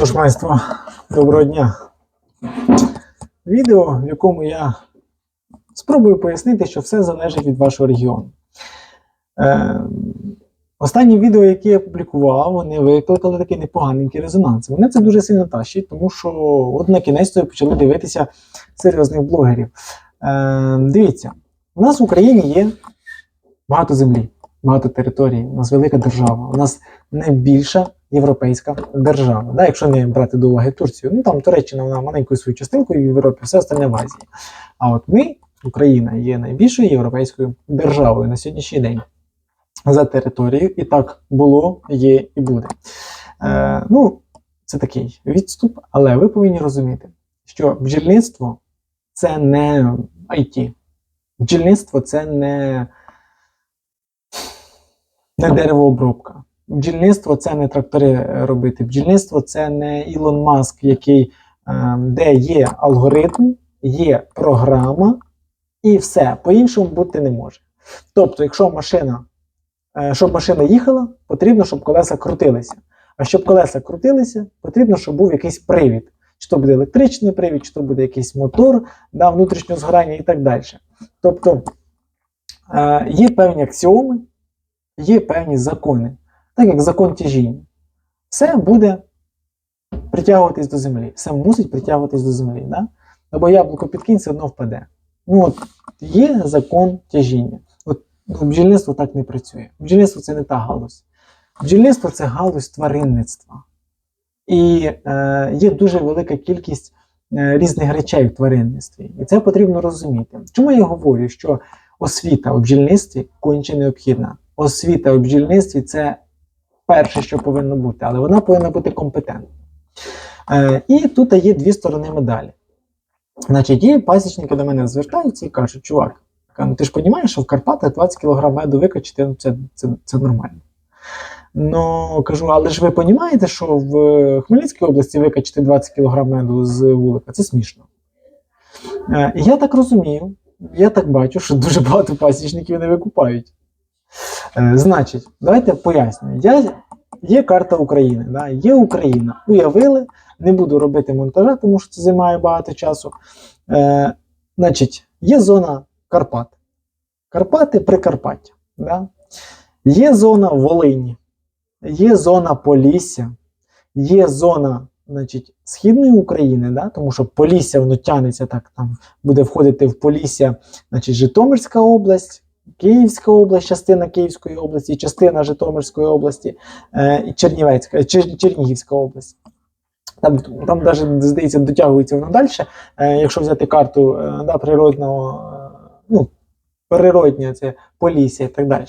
Тож, майство, доброго дня. Відео, в якому я спробую пояснити, що все залежить від вашого регіону. Е, останні відео, які я публікував, вони викликали такий непоганенький резонанс. Мене це дуже сильно тащить, тому що от на кінець почали дивитися серйозних блогерів. Е, дивіться, у нас в Україні є багато землі, багато територій, у нас велика держава, у нас найбільша європейська держава. Да, якщо не брати до уваги Турцію, ну там Туреччина вона маленькою свою частинкою в Європі, все остальне в Азії. А от ми, Україна, є найбільшою європейською державою на сьогоднішній день за територією, і так було, є і буде. Е, ну, це такий відступ, але ви повинні розуміти, що бджільництво це не IT. Бджільництво це не, не деревообробка. Бджільництво це не трактори робити. Бджільництво це не Ілон Маск, який, е, де є алгоритм, є програма, і все. По-іншому бути не може. Тобто, якщо машина, е, щоб машина їхала, потрібно, щоб колеса крутилися. А щоб колеса крутилися, потрібно, щоб був якийсь привід. Чи то буде електричний привід, чи то буде якийсь мотор, да, внутрішнього згорання і так далі. Тобто е, є певні аксіоми, є певні закони так як закон тяжіння. Все буде притягуватись до землі. Все мусить притягуватись до землі. Да? Або яблуко підкинь, все одно впаде. Ну от є закон тяжіння. От ну, бджільництво так не працює. Бджільництво це не та галузь. Бджільництво це галузь тваринництва. І е, є дуже велика кількість е, різних речей в тваринництві. І це потрібно розуміти. Чому я говорю, що освіта у бджільництві конче необхідна? Освіта у бджільництві це перше, що повинно бути, але вона повинна бути компетентна. Е, і тут є дві сторони медалі. Значить, є пасічники до мене звертаються і кажуть, чувак, ну ти ж розумієш, що в Карпатах 20 кг меду викачити, ну це, це, це нормально. Ну, кажу, але ж ви розумієте, що в Хмельницькій області викачити 20 кг меду з вулика це смішно. Е, я так розумію, я так бачу, що дуже багато пасічників не викупають. Е, Значить, давайте поясню. Я, Є карта України. Да? Є Україна. Уявили, не буду робити монтажа, тому що це займає багато часу. Е, Значить, є зона Карпат. Карпати Прикарпаття. Да? Є зона Волині, є зона Полісся, є зона значить, Східної України, да? тому що Полісся воно тянеться так, там буде входити в Полісся, значить, Житомирська область. Київська область, частина Київської області, частина Житомирської області е, і Чернівецька, Чер, Чернігівська область. Там, там навіть, здається, дотягується воно далі. Е, якщо взяти карту е, да, природного, е, ну, природнє, це Полісся і так далі.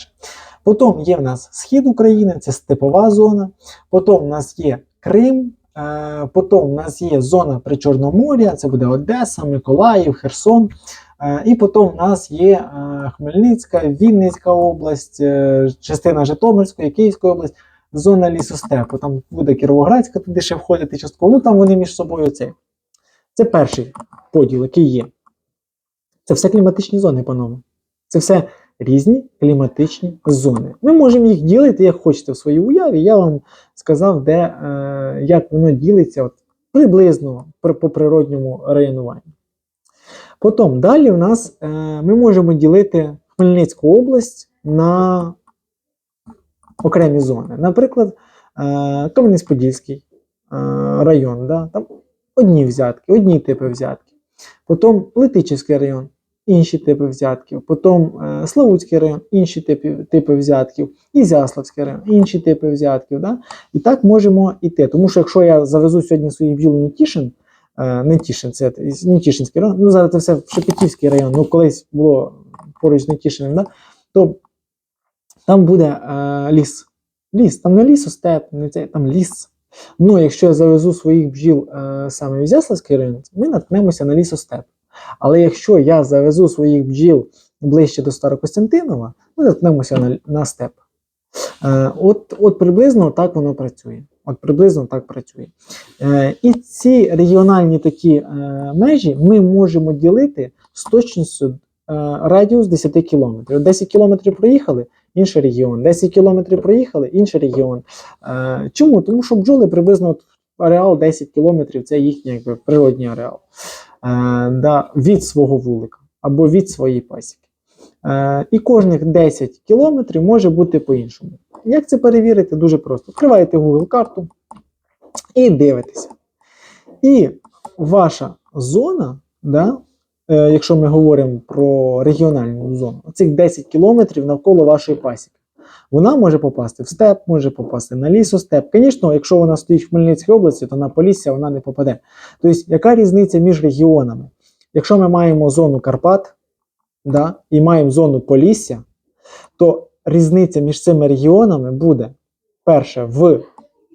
Потім є в нас схід України, це степова зона. Потім в нас є Крим. Е, потім в нас є зона Причорномор'я, це буде Одеса, Миколаїв, Херсон. Е, І потім в нас є е, Хмельницька, Вінницька область, е, частина Житомирської, Київської область, зона лісостепу. Там буде Кіровоградська, туди ще входити частково. Ну там вони між собою це. Це перший поділ, який є. Це все кліматичні зони, панове. Це все різні кліматичні зони. Ми можемо їх ділити, як хочете, в своїй уяві. Я вам сказав, де, е, як воно ділиться от, приблизно при, по природньому районуванню. Потім далі в нас е, ми можемо ділити Хмельницьку область на окремі зони. Наприклад, е, Кам'янець-Подільський е, район, да? там одні взятки, одні типи взятків. Потім Летичівський район, інші типи взятків. Потім е, Славутський район, інші типи, типи взятків. Ізяславський район, інші типи взятків. Да? І так можемо йти. Тому що якщо я завезу сьогодні свої бджіл в Нетішин, Е, це Нетішинський район, ну зараз це все Шепетівський район, ну колись було поруч з Нетішиним, да? то там буде е, ліс. Ліс, там не лісостеп, не це, там ліс. Ну, якщо я завезу своїх бджіл е, саме в Ізяславський район, ми наткнемося на лісостеп. Але якщо я завезу своїх бджіл ближче до Старокостянтинова, ми наткнемося на, на степ. Е, от, от приблизно так воно працює. От приблизно так працює. Е, і ці регіональні такі е, межі ми можемо ділити з точністю радіус 10 кілометрів. 10 кілометрів проїхали, інший регіон. 10 кілометрів проїхали, інший регіон. Е, чому? Тому що бджоли приблизно ареал 10 кілометрів це їхній якби, природній ареал е, да, від свого вулика або від своєї пасіки. Е, і кожних 10 кілометрів може бути по-іншому. Як це перевірити? Дуже просто. Вкриваєте Google карту і дивитеся. І ваша зона, да, е, якщо ми говоримо про регіональну зону, цих 10 кілометрів навколо вашої пасіки. Вона може попасти в степ, може попасти на лісостеп. Звісно, якщо вона стоїть в Хмельницькій області, то на Полісся вона не попаде. Тобто, яка різниця між регіонами? Якщо ми маємо зону Карпат да, і маємо зону Полісся, то різниця між цими регіонами буде перше в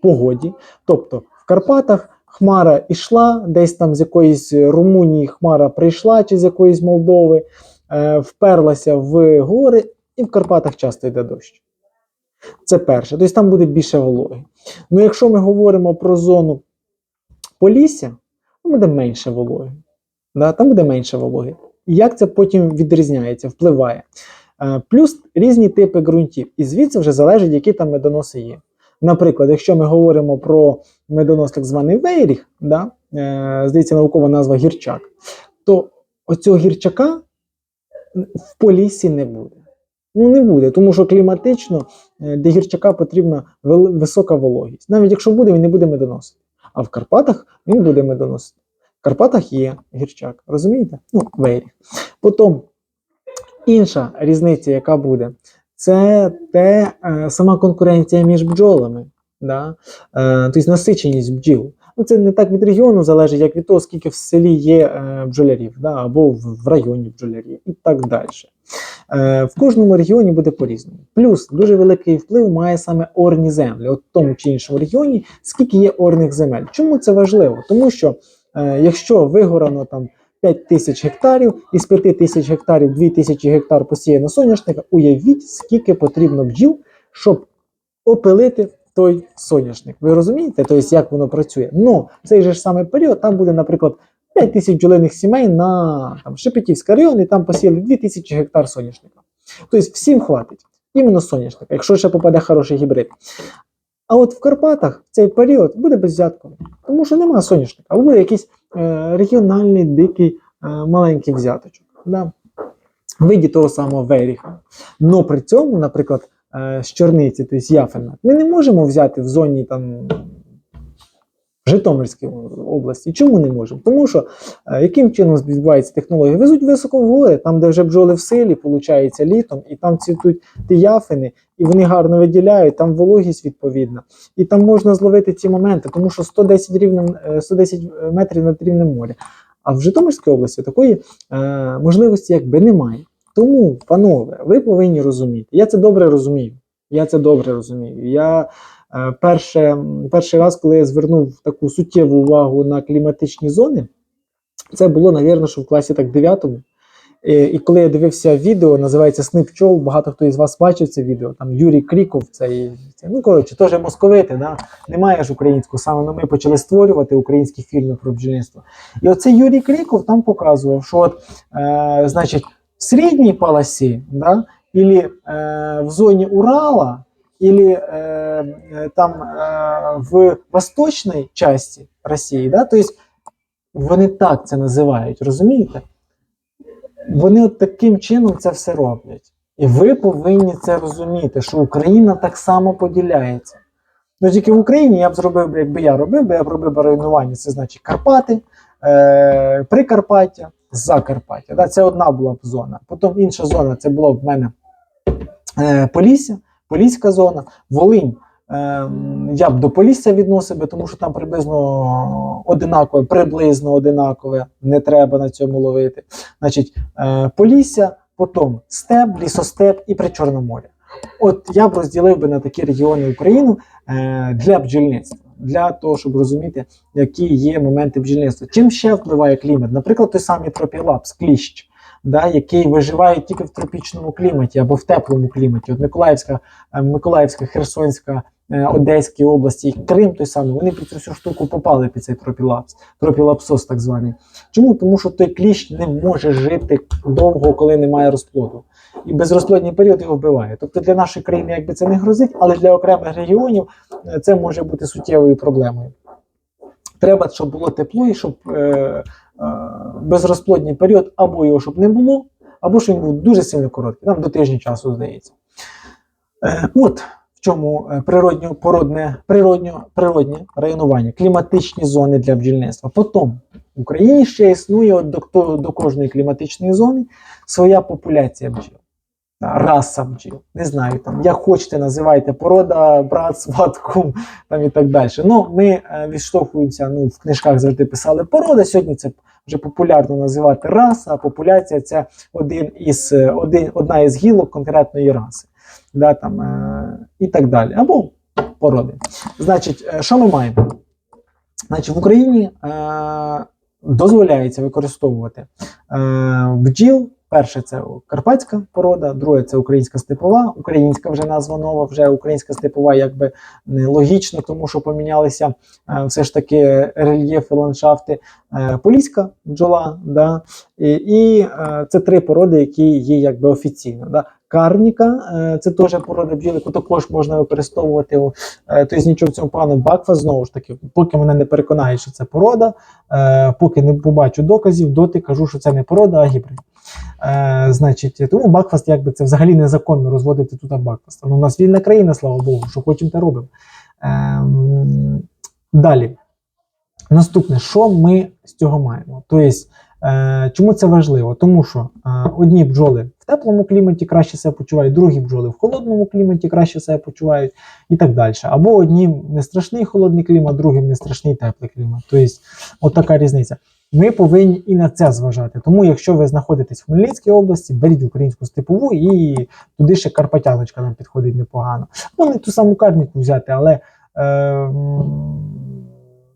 погоді, тобто в Карпатах. Хмара йшла, десь там з якоїсь Румунії хмара прийшла, чи з якоїсь Молдови, е, вперлася в гори, і в Карпатах часто йде дощ. Це перше. Тобто там буде більше вологи. Ну, якщо ми говоримо про зону Полісся, там буде менше вологи. Да? Там буде менше вологи. І як це потім відрізняється, впливає? Е, плюс різні типи ґрунтів. І звідси вже залежить, які там медоноси є. Наприклад, якщо ми говоримо про медонос так званий вейріг, да? е, здається, наукова назва гірчак, то оцього гірчака в полісі не буде. Ну, не буде, тому що кліматично е, для гірчака потрібна висока вологість. Навіть якщо буде, він не буде медоносити. А в Карпатах він буде медоносити. В Карпатах є гірчак, розумієте? Ну, вейріг. Потім інша різниця, яка буде, це те е, сама конкуренція між бджолами. Да? Е, тобто насиченість бджіл. Ну, це не так від регіону залежить, як від того, скільки в селі є е, бджолярів, да? або в, районі бджолярів і так далі. В кожному регіоні буде по-різному. Плюс дуже великий вплив має саме орні землі. От в тому чи іншому регіоні, скільки є орних земель. Чому це важливо? Тому що якщо вигорано там 5 тисяч гектарів, із 5 тисяч гектарів 2 тисячі гектар посіяно соняшника, уявіть, скільки потрібно бджіл, щоб опилити той соняшник. Ви розумієте, тобто, як воно працює? Ну, цей же ж самий період там буде, наприклад, 5 тисяч бджолиних сімей на там, Шепетівський район, і там посіяли 2 тисячі гектар соняшника. Тобто всім хватить. Іменно соняшника, якщо ще попаде хороший гібрид. А от в Карпатах в цей період буде безвзятковий, тому що немає соняшника, а буде якийсь регіональний дикий е, маленький взяточок. Да? Виді того самого Веріха. Но при цьому, наприклад, е, з чорниці, тобто яфена, ми не можемо взяти в зоні там. Житомирській області. Чому не можемо? Тому що е, яким чином відбувається технологія? Везуть високо в гори, там, де вже бджоли в силі, виходить, літом, і там цвітуть ті яфини, і вони гарно виділяють, там вологість відповідна. І там можна зловити ці моменти, тому що 110, рівнем, е, 110 метрів над рівнем моря. А в Житомирській області такої е, можливості якби немає. Тому, панове, ви повинні розуміти. Я це добре розумію. Я це добре розумію. Я е, перше, перший раз, коли я звернув таку суттєву увагу на кліматичні зони, це було, навірно, що в класі так 9 і, коли я дивився відео, називається Сни пчол, багато хто із вас бачив це відео. Там Юрій Кріков, цей, цей ну коротше, теж московити, да? немає ж українського. Саме ну, ми почали створювати українські фільми про бджільництво. І оцей Юрій Кріков там показував, що от, е, значить, в середній полосі, да, ілі, е, в зоні Урала, или э, э, там э, в восточній часті Росії, да, тобто вони так це називають, розумієте? Вони от таким чином це все роблять. І ви повинні це розуміти, що Україна так само поділяється. Ну тільки в Україні я б зробив, би, якби я робив, би, я б робив би районування, це значить Карпати, е, Прикарпаття, Закарпаття. Да, це одна була б зона. Потім інша зона це було б в мене е, Полісся, Поліська зона, Волинь. Е, я б до Полісся відносив тому що там приблизно одинакове, приблизно одинакове, не треба на цьому ловити. Значить, е, Полісся, потім степ, лісостеп і Причорномор'я. От я б розділив би на такі регіони Україну е, для бджільництва, для того, щоб розуміти, які є моменти бджільництва. Чим ще впливає клімат? Наприклад, той самий тропілапс, кліщ, да, який виживає тільки в тропічному кліматі або в теплому кліматі. От Миколаївська, е, Миколаївська, Херсонська, е, Одеській області, Крим той самий, вони під цю всю штуку попали під цей тропілапс, тропілапсос так званий. Чому? Тому що той кліщ не може жити довго, коли немає розплоду. І безрозплодний період його вбиває. Тобто для нашої країни якби це не грозить, але для окремих регіонів е, це може бути суттєвою проблемою. Треба, щоб було тепло і щоб е, безрозплодний період або його щоб не було, або що він був дуже сильно короткий, там до тижня часу здається. Е, от в чому е, природньо, породне, природньо, природнє районування, кліматичні зони для бджільництва. Потім в Україні ще існує от до, до кожної кліматичної зони своя популяція бджіл. Раса бджіл. Не знаю, там, як хочете, називайте порода, брат, сват, кум там і так далі. Ну, ми е, відштовхуємося, ну, в книжках завжди писали порода. Сьогодні це вже популярно називати раса, а популяція це один із, е, один, одна із гілок конкретної раси. Да, там, е, і так далі. Або породи. Значить, е, що ми маємо? Значить, в Україні е, дозволяється використовувати е, бджіл. Перше це карпатська порода, друге це українська степова, українська вже назва нова, вже українська степова, якби логічно, тому що помінялися е, все ж таки рельєфи, ландшафти. Е, поліська бджола, да, і, і е, це три породи, які є якби офіційно. Да. Карніка це теж порода бджіл, також можна використовувати. тобто нічого в цьому плану бакфа знову ж таки, поки мене не переконає, що це порода, поки не побачу доказів, доти кажу, що це не порода, а гібрид. Е, значить, тому Бакфаст, якби це взагалі незаконно розводити тут Бакфаст. Ну, у нас вільна країна, слава Богу, що хочемо, те робимо. Е, далі. Наступне, що ми з цього маємо? Тобто, е, чому це важливо? Тому що е, одні бджоли в теплому кліматі краще себе почувають, другі бджоли в холодному кліматі краще себе почувають і так далі. Або однім не страшний холодний клімат, другим не страшний теплий клімат. Тобто, от така різниця. Ми повинні і на це зважати. Тому, якщо ви знаходитесь в Хмельницькій області, беріть українську степову і туди ще Карпатяночка нам підходить непогано. Ну, не ту саму карніку взяти, але е,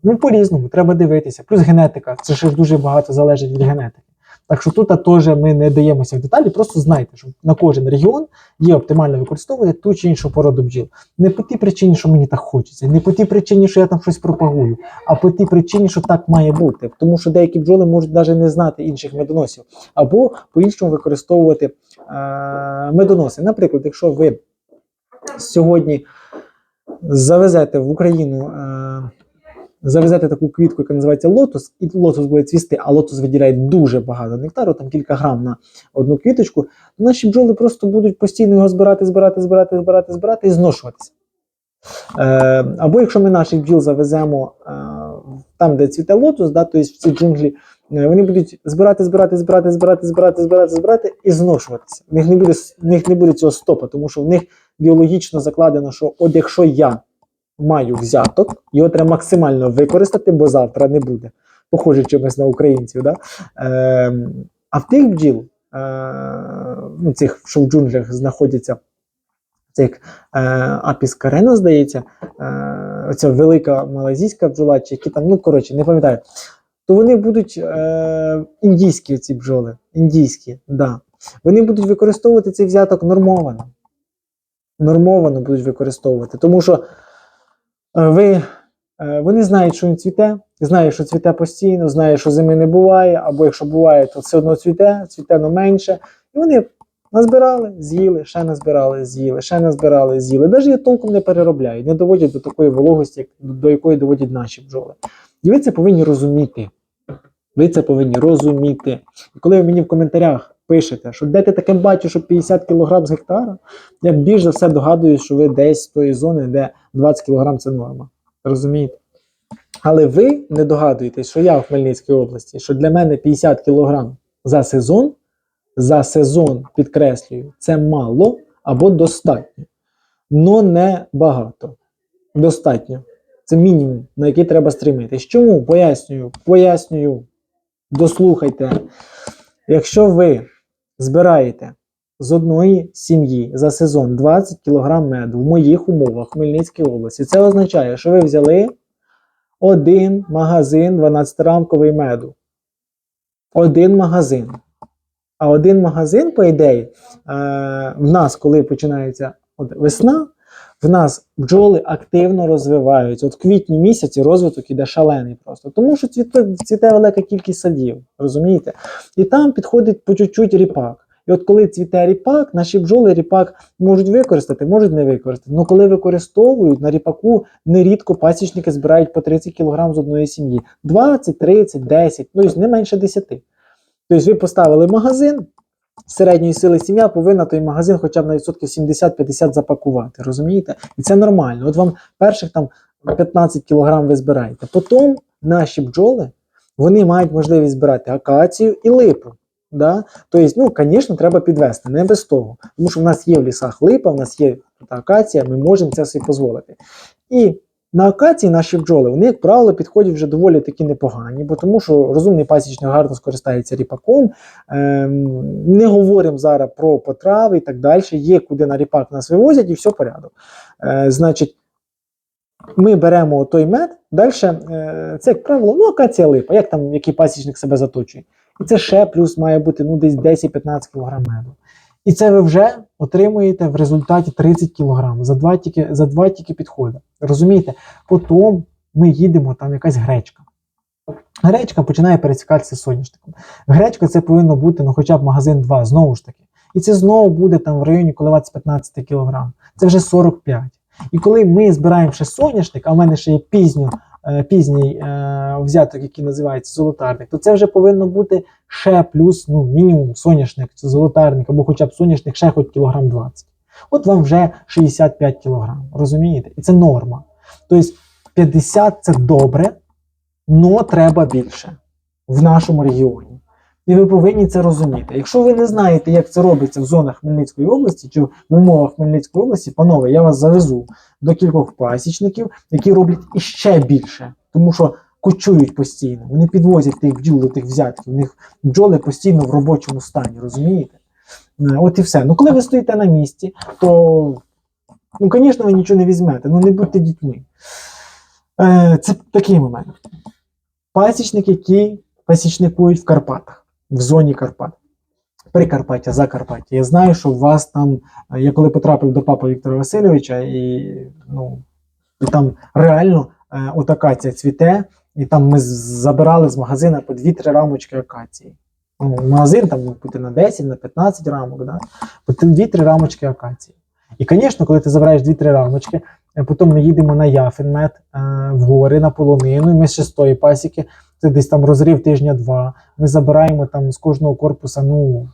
ну, по-різному, треба дивитися. Плюс генетика. Це ще дуже багато залежить від генетики. Так що тут теж ми не даємося в деталі, просто знайте, що на кожен регіон є оптимально використовувати ту чи іншу породу бджіл. Не по тій причині, що мені так хочеться, не по тій причині, що я там щось пропагую, а по тій причині, що так має бути. Тому що деякі бджоли можуть навіть не знати інших медоносів, або по-іншому використовувати е- медоноси. Наприклад, якщо ви сьогодні завезете в Україну. Е- Завезете таку квітку, яка називається лотос, і лотос буде цвісти, а лотос виділяє дуже багато нектару, там кілька грам на одну квіточку. то Наші бджоли просто будуть постійно його збирати, збирати, збирати, збирати, збирати і зношуватися. Е, або якщо ми наших бджіл завеземо е, там, де цвіте лотос, да, тобто в ці джунглі, е, вони будуть збирати, збирати, збирати, збирати, збирати, збирати, збирати і зношуватися. В них не буде, в них не буде цього стопа, тому що в них біологічно закладено, що от якщо я маю взяток, його треба максимально використати, бо завтра не буде. Похоже чимось на українців. Да? Е, а в тих бджіл, е, ну, цих, що в джунглях знаходяться, цих е, апіс карена, здається, е, оця велика малазійська бджола, чи які там, ну коротше, не пам'ятаю, то вони будуть е, індійські ці бджоли, індійські, да. Вони будуть використовувати цей взяток нормовано. Нормовано будуть використовувати, тому що ви, е, вони знають, що він цвіте, знають, що цвіте постійно, знають, що зими не буває, або якщо буває, то все одно цвіте, цвіте но менше. І вони назбирали, з'їли, ще назбирали, з'їли, ще назбирали, з'їли. Навіть її толком не переробляють, не доводять до такої вологості, до якої доводять наші бджоли. І ви це повинні розуміти. Ви це повинні розуміти. І коли ви мені в коментарях пишете, що де ти таке бачиш, що 50 кг з гектара, я більш за все догадуюсь, що ви десь з тої зони, де 20 кг це норма. Розумієте? Але ви не догадуєтесь, що я в Хмельницькій області, що для мене 50 кг за сезон, за сезон, підкреслюю, це мало або достатньо. Но не багато. Достатньо. Це мінімум, на який треба стремитись. Чому? Пояснюю, пояснюю. Дослухайте. Якщо ви збираєте з одної сім'ї за сезон 20 кг меду в моїх умовах в Хмельницькій області, це означає, що ви взяли один магазин 12-рамковий меду. Один магазин. А один магазин, по ідеї, е, в нас, коли починається весна, в нас бджоли активно розвиваються. От в квітні місяці розвиток іде шалений просто. Тому що цвіте, велика кількість садів, розумієте? І там підходить по чуть-чуть ріпак. І от коли цвіте ріпак, наші бджоли ріпак можуть використати, можуть не використати. Але коли використовують, на ріпаку нерідко пасічники збирають по 30 кг з одної сім'ї. 20, 30, 10, ну і не менше 10. Тобто ви поставили магазин, середньої сили сім'я повинна той магазин хоча б на відсотків 70-50 запакувати. Розумієте? І це нормально. От вам перших там 15 кг ви збираєте. Потім наші бджоли вони мають можливість збирати акацію і липу. Да? Тобто, ну, звісно, треба підвести, не без того. Тому що в нас є в лісах липа, в нас є акація, ми можемо це собі дозволити. І на акації наші бджоли, вони, як правило, підходять вже доволі таки непогані, бо тому що розумний пасічник гарно скористається ріпаком. Ем, не говоримо зараз про потрави і так далі. Є куди на ріпак нас вивозять, і все порядок. Е, значить, ми беремо той мед, далі е, це, як правило, ну, акація липа, як там який пасічник себе заточує. І це ще плюс має бути ну, десь 10-15 кг меду. І це ви вже отримуєте в результаті 30 кг за два тільки, за два тільки підходи. Розумієте? Потім ми їдемо, там якась гречка. Гречка починає пересікатися соняшником. Гречка це повинно бути ну, хоча б магазин 2, знову ж таки. І це знову буде там в районі коливатися 15 кг. Це вже 45. І коли ми збираємо ще соняшник, а в мене ще є пізньо, пізній е, взяток, який називається золотарник, то це вже повинно бути ще плюс ну, мінімум соняшник, це золотарник, або хоча б соняшник ще хоч кілограм 20. От вам вже 65 кілограм, розумієте? І це норма. Тобто 50 це добре, але треба більше в нашому регіоні. І ви повинні це розуміти. Якщо ви не знаєте, як це робиться в зонах Хмельницької області чи в умовах Хмельницької області, панове, я вас завезу до кількох пасічників, які роблять іще більше, тому що кочують постійно. Вони підвозять тих бджіл до тих взятків. У них бджоли постійно в робочому стані, розумієте? Е, От і все. Ну, коли ви стоїте на місці, то, ну, звісно, ви нічого не візьмете. Ну, не будьте дітьми. Е, Це такий момент. Пасічники, які пасічникують в Карпатах, в зоні Карпат. Прикарпаття, Закарпаття. Я знаю, що у вас там, е, я коли потрапив до папи Віктора Васильовича, і, ну, і там реально е, от акація цвіте, і там ми забирали з магазина по 2-3 рамочки акації. Ну, магазин там мог бути на 10, на 15 рамок, да? по 2-3 рамочки акації. І, звісно, коли ти забираєш 2-3 рамочки, е, потім ми їдемо на Яфенмет е, в гори, на полонину, і ми з тої пасіки, це десь там розрив тижня-два. Ми забираємо там з кожного корпуса, ну,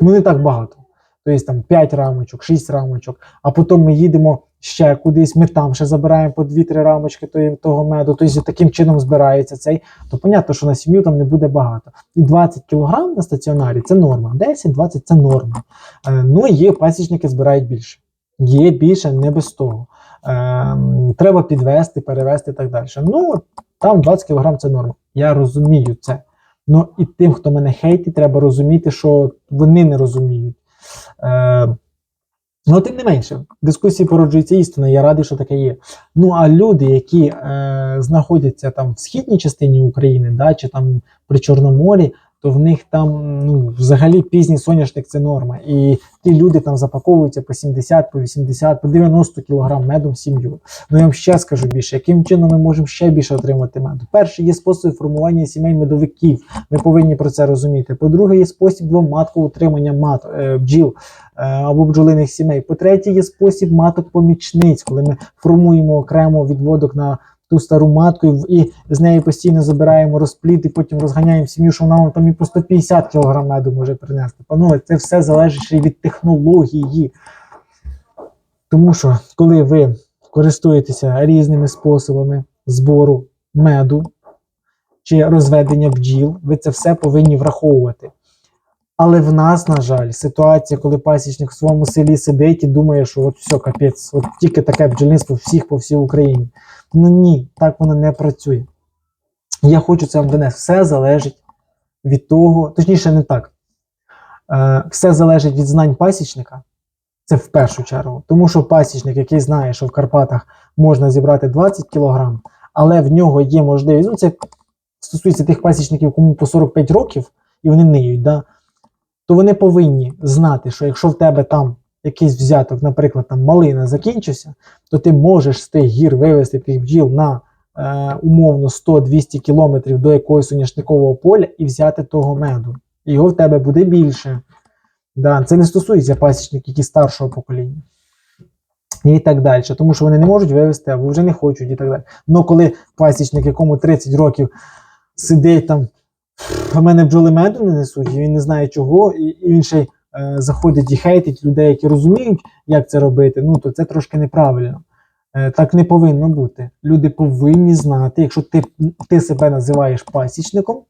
ну не так багато. Тобто там 5 рамочок, 6 рамочок, а потім ми їдемо ще кудись, ми там ще забираємо по 2-3 рамочки того меду, тобто таким чином збирається цей, то понятно, що на сім'ю там не буде багато. І 20 кг на стаціонарі це норма, 10-20 це норма. Е, ну, є пасічники збирають більше. Є більше, не без того. Ем, треба підвести, перевести і так далі. Ну, там 20 кг це норма. Я розумію це. Ну і тим, хто мене хейтить, треба розуміти, що вони не розуміють. Е, ну, тим не менше, дискусії породжується істина, я радий, що таке є. Ну, а люди, які е, знаходяться там в східній частині України, да, чи там при Чорноморі, то в них там ну, взагалі пізній соняшник це норма. І ті люди там запаковуються по 70, по 80, по 90 кг меду в сім'ю. Ну я вам ще скажу більше, яким чином ми можемо ще більше отримати меду. Перше, є спосіб формування сімей медовиків. Ви повинні про це розуміти. По-друге, є спосіб двоматкового утримання мат, е, бджіл е, або бджолиних сімей. По-третє, є спосіб маток помічниць, коли ми формуємо окремо відводок на ту стару матку і, з неї постійно забираємо розплід і потім розганяємо сім'ю, що вона вам там і по 150 кг меду може принести. Панове, це все залежить ще й від технології. Тому що, коли ви користуєтеся різними способами збору меду чи розведення бджіл, ви це все повинні враховувати. Але в нас, на жаль, ситуація, коли пасічник в своєму селі сидить і думає, що от все, капець, от тільки таке бджільництво всіх по всій Україні. Ну ні, так воно не працює. Я хочу це вам донести. Все залежить від того, точніше, не так. Е, все залежить від знань пасічника. Це в першу чергу. Тому що пасічник, який знає, що в Карпатах можна зібрати 20 кг, але в нього є можливість. Ну, це стосується тих пасічників, кому по 45 років, і вони ниють, да? то вони повинні знати, що якщо в тебе там якийсь взяток, наприклад, там малина закінчився, то ти можеш з тих гір вивезти тих бджіл на е, умовно 100-200 кілометрів до якогось соняшникового поля і взяти того меду. і його в тебе буде більше. Да, це не стосується пасічників, які старшого покоління. І так далі. Тому що вони не можуть вивезти або вже не хочуть і так далі. Ну коли пасічник, якому 30 років сидить там, в мене бджоли меду не несуть, і він не знає чого, і, і він е, заходить і хейтить людей, які розуміють, як це робити, ну то це трошки неправильно. Е, так не повинно бути. Люди повинні знати, якщо ти, ти себе називаєш пасічником,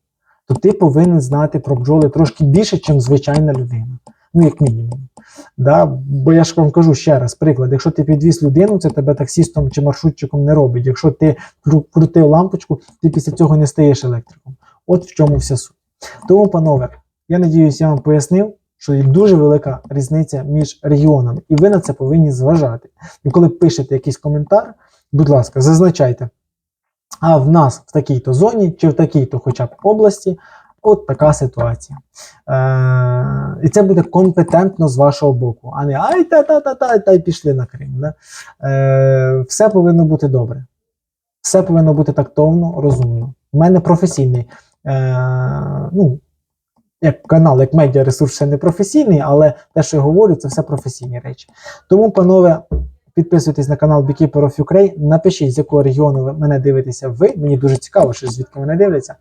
то ти повинен знати про бджоли трошки більше, ніж звичайна людина. Ну, як мінімум. Да? Бо я ж вам кажу ще раз, приклад, якщо ти підвіз людину, це тебе таксістом чи маршрутчиком не робить. Якщо ти крутив лампочку, ти після цього не стаєш електриком. От в чому вся суть. Тому, панове, я надіюсь, я вам пояснив, що є дуже велика різниця між регіонами, і ви на це повинні зважати. І коли пишете якийсь коментар, будь ласка, зазначайте. А в нас в такій-то зоні чи в такій-то хоча б області от така ситуація. Е, і це буде компетентно з вашого боку, а не ай та-та-та-та, та й пішли на Крим. Да? Е, все повинно бути добре. Все повинно бути тактовно, розумно. У мене професійний, е, ну, як канал, як медіа ресурс ще не професійний, але те, що я говорю, це все професійні речі. Тому, панове, підписуйтесь на канал Beekeeper of Ukraine, напишіть, з якого регіону ви мене дивитеся ви. Мені дуже цікаво, що звідки мене дивляться.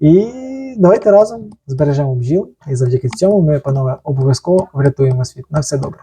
І давайте разом збережемо бджіл. І завдяки цьому ми, панове, обов'язково врятуємо світ. На все добре.